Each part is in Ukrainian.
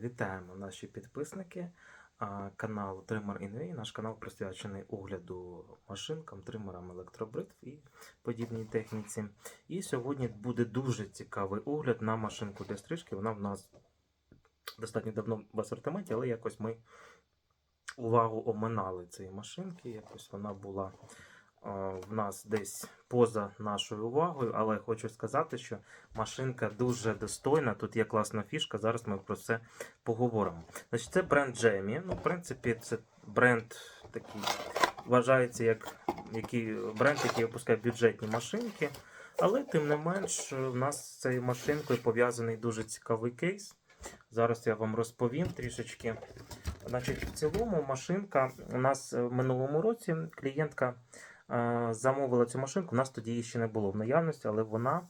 Вітаємо наші підписники. Канал Trimmer Inway. Наш канал присвячений огляду машинкам, тримерам електробритв і подібній техніці. І сьогодні буде дуже цікавий огляд на машинку для стрижки. Вона в нас достатньо давно в асортименті, але якось ми увагу оминали цієї машинки. Якось вона була в нас десь поза нашою увагою, але хочу сказати, що машинка дуже достойна. Тут є класна фішка. Зараз ми про це поговоримо. Значить, це бренд Джемі. Ну, в принципі, це бренд такий вважається як який, бренд, який випускає бюджетні машинки. Але тим не менш, у нас з цією машинкою пов'язаний дуже цікавий кейс. Зараз я вам розповім трішечки. Значить, в цілому машинка у нас в минулому році клієнтка замовила цю машинку. У нас тоді її ще не було в наявності, але вона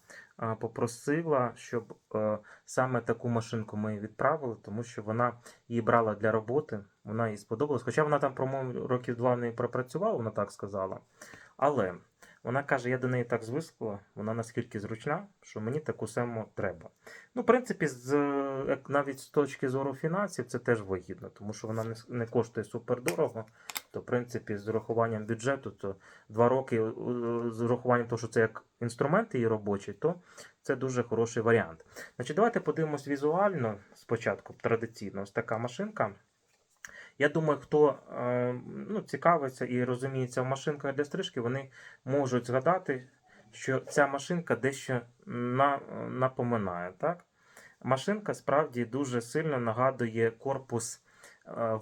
е, попросила, щоб е, саме таку машинку ми відправили, тому що вона її брала для роботи, вона їй сподобалась. Хоча вона там, по-моєму, років два не пропрацювала, вона так сказала. Але вона каже, я до неї так звикла, вона наскільки зручна, що мені таку саму треба. Ну, в принципі, з, е, навіть з точки зору фінансів, це теж вигідно, тому що вона не коштує супердорого. То, в принципі, з урахуванням бюджету, то два роки е, з урахуванням того, що це як інструмент її робочий, то це дуже хороший варіант. Значить, давайте подивимось візуально спочатку, традиційно, ось така машинка. Я думаю, хто е, ну, цікавиться і розуміється в машинках для стрижки, вони можуть згадати, що ця машинка дещо на, напоминає. Так? Машинка справді дуже сильно нагадує корпус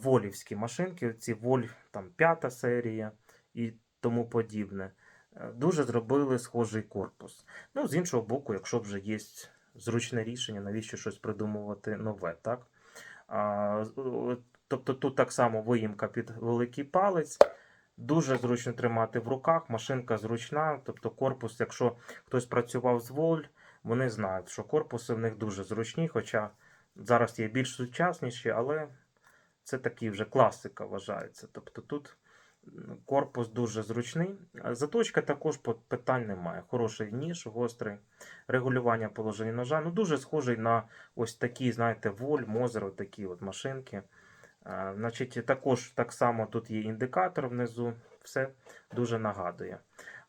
волівські машинки, ці воль там, п'ята серія і тому подібне. Е, Дуже зробили схожий корпус. Ну, з іншого боку, якщо вже є зручне рішення, навіщо щось придумувати нове, так? А, тобто тут так само виїмка під великий палець. Дуже зручно тримати в руках, машинка зручна, тобто корпус, якщо хтось працював з воль, вони знають, що корпуси в них дуже зручні, хоча зараз є більш сучасніші, але це такий вже класика вважається. Тобто тут корпус дуже зручний. Заточка також питань немає. Хороший ніж, гострий, регулювання положення ножа. Ну, дуже схожий на ось такі, знаєте, воль, мозер, такі от машинки. Значить, також так само тут є індикатор внизу, все дуже нагадує.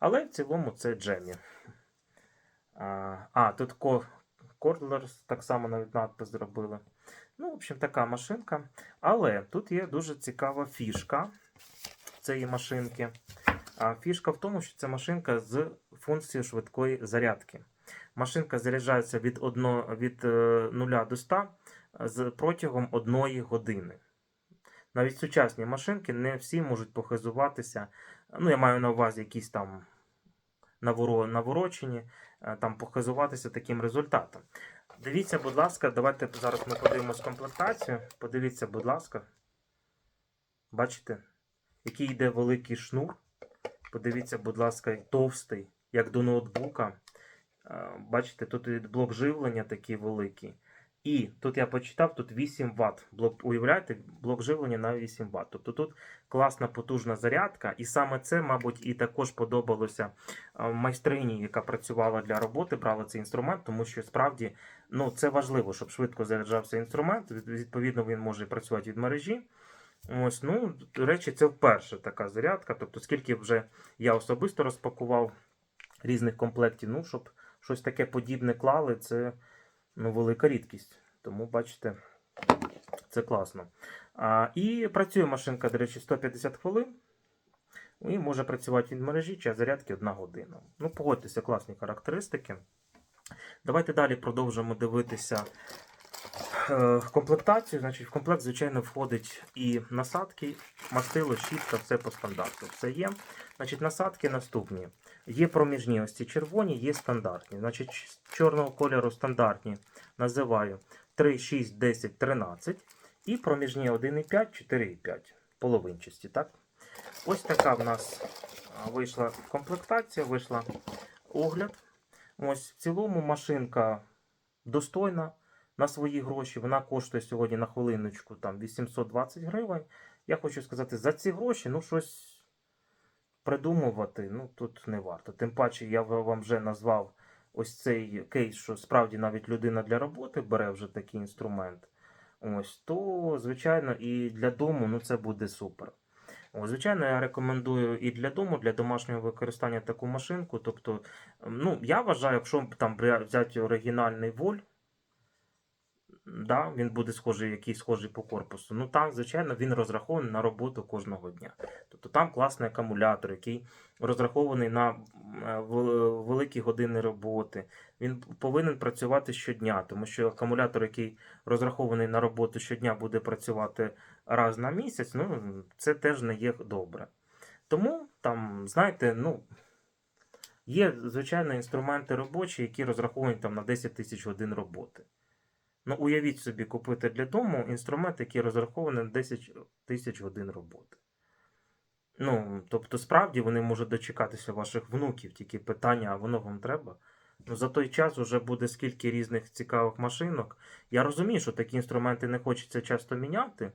Але в цілому це Джемі. А, тут ко- Cordlers так само навіть надпис зробили. Ну, в общем, така машинка. Але тут є дуже цікава фішка цієї машинки. А фішка в тому, що це машинка з функцією швидкої зарядки. Машинка заряджається від, 1, від е, 0 до 100 з протягом 1 години. Навіть сучасні машинки не всі можуть похизуватися. Ну, я маю на увазі якісь там наворо- наворочені, е, там похизуватися таким результатом. Дивіться, будь ласка, давайте зараз ми подивимось комплектацію. Подивіться, будь ласка. Бачите, який йде великий шнур. Подивіться, будь ласка, товстий, як до ноутбука. Е, Бачите, тут блок живлення такий великий. І тут я почитав, тут 8 Вт. Блок, уявляєте, блок живлення на 8 Вт. Тобто тут класна потужна зарядка, і саме це, мабуть, і також подобалося майстрині, яка працювала для роботи, брала цей інструмент, тому що справді ну, це важливо, щоб швидко заряджався інструмент. Відповідно, він може працювати від мережі. Ось, ну, до речі, це вперше така зарядка. Тобто, скільки вже я особисто розпакував різних комплектів, ну, щоб щось таке подібне клали, це ну, велика рідкість. Тому, бачите, це класно. А, і працює машинка, до речі, 150 хвилин. І може працювати від мережі, час зарядки 1 година. Ну, погодьтеся, класні характеристики. Давайте далі продовжимо дивитися е, комплектацію. Значить, в комплект, звичайно, входить і насадки, мастило, щітка, все по стандарту. Все є. Значить, насадки наступні. Є проміжні, ось ці червоні, є стандартні. Значить, чорного кольору стандартні називаю 3, 6, 10, 13. І проміжні 1,5, 4,5. Половинчасті, так? Ось така в нас вийшла комплектація, вийшла огляд. Ось в цілому машинка достойна на свої гроші. Вона коштує сьогодні на хвилиночку там 820 гривень. Я хочу сказати, за ці гроші ну щось придумувати ну, тут не варто. Тим паче, я вам вже назвав ось цей кейс, що справді навіть людина для роботи бере вже такий інструмент. ось, то, звичайно, і для дому ну, це буде супер. О, звичайно, я рекомендую і для дому, для домашнього використання таку машинку. Тобто, ну, я вважаю, якщо там взяти оригінальний воль, да, він буде схожий, якийсь схожий по корпусу. Ну там, звичайно, він розрахований на роботу кожного дня. Тобто там класний акумулятор, який розрахований на е, вел- великі години роботи. Він повинен працювати щодня, тому що акумулятор, який розрахований на роботу щодня, буде працювати раз на місяць. Ну це теж не є добре. Тому там, знаєте, ну. Є, звичайно, інструменти робочі, які розраховані там на 10 тисяч годин роботи. Ну, уявіть собі, купити для дому інструмент, який розрахований на 10 тисяч годин роботи. Ну, тобто, справді вони можуть дочекатися ваших внуків, тільки питання, а воно вам треба. Ну, за той час вже буде скільки різних цікавих машинок. Я розумію, що такі інструменти не хочеться часто міняти.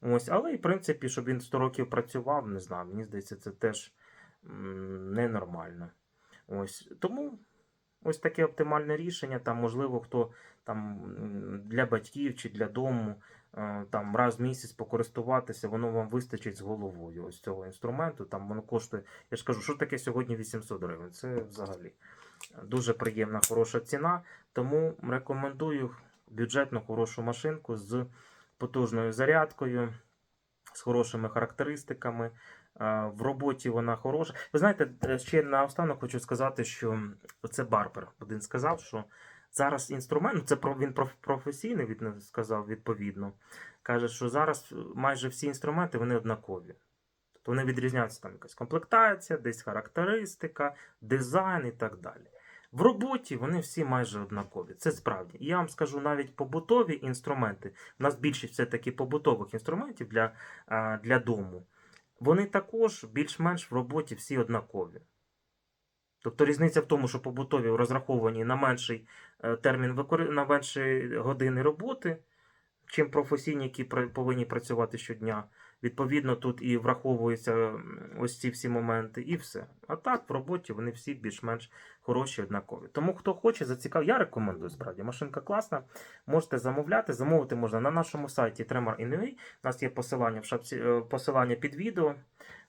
Ось, але, і, в принципі, щоб він 100 років працював, не знаю, мені здається, це теж ненормально. Ось, тому ось таке оптимальне рішення. Там, можливо, хто там для батьків чи для дому е, там раз в місяць покористуватися, воно вам вистачить з головою ось цього інструменту. Там воно коштує. Я ж кажу, що таке сьогодні 800 гривень. Це взагалі дуже приємна, хороша ціна. Тому рекомендую бюджетну хорошу машинку з потужною зарядкою, з хорошими характеристиками. Е, В роботі вона хороша. Ви знаєте, е, ще наостанок хочу сказати, що це Барбер один сказав, що зараз інструмент, ну це він професійний від, сказав відповідно. Каже, що зараз майже всі інструменти вони однакові. Тобто вони відрізняються там якась комплектація, десь характеристика, дизайн і так далі. В роботі вони всі майже однакові. Це справді. Я вам скажу навіть побутові інструменти. У нас більшість все-таки побутових інструментів для, для дому. Вони також більш-менш в роботі всі однакові. Тобто різниця в тому, що побутові розраховані на менший е, термін викори... на менші години роботи, чим професійні, які повинні працювати щодня. Відповідно, тут і враховуються ось ці всі моменти, і все. А так, в роботі вони всі більш-менш хороші, однакові. Тому хто хоче, зацікав, я рекомендую справді. Машинка класна. Можете замовляти. Замовити можна на нашому сайті Tremor.ua. У нас є посилання в шапці, е, посилання під відео.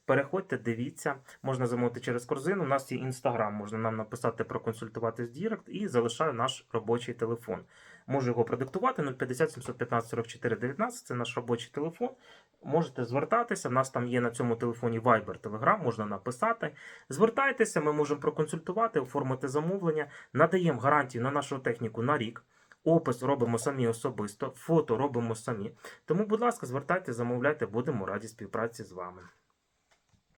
Переходьте, дивіться, можна замовити через корзину. У нас є інстаграм, можна нам написати, проконсультуватись в Дірект і залишаю наш робочий телефон. Можу його продиктувати 050 715 44 19. Це наш робочий телефон. Можете звертатися. У нас там є на цьому телефоні Viber, Telegram, можна написати. Звертайтеся, ми можемо проконсультувати, оформити замовлення, надаємо гарантію на нашу техніку на рік. Опис робимо самі особисто, фото робимо самі. Тому, будь ласка, звертайтеся, замовляйте, будемо раді співпраці з вами.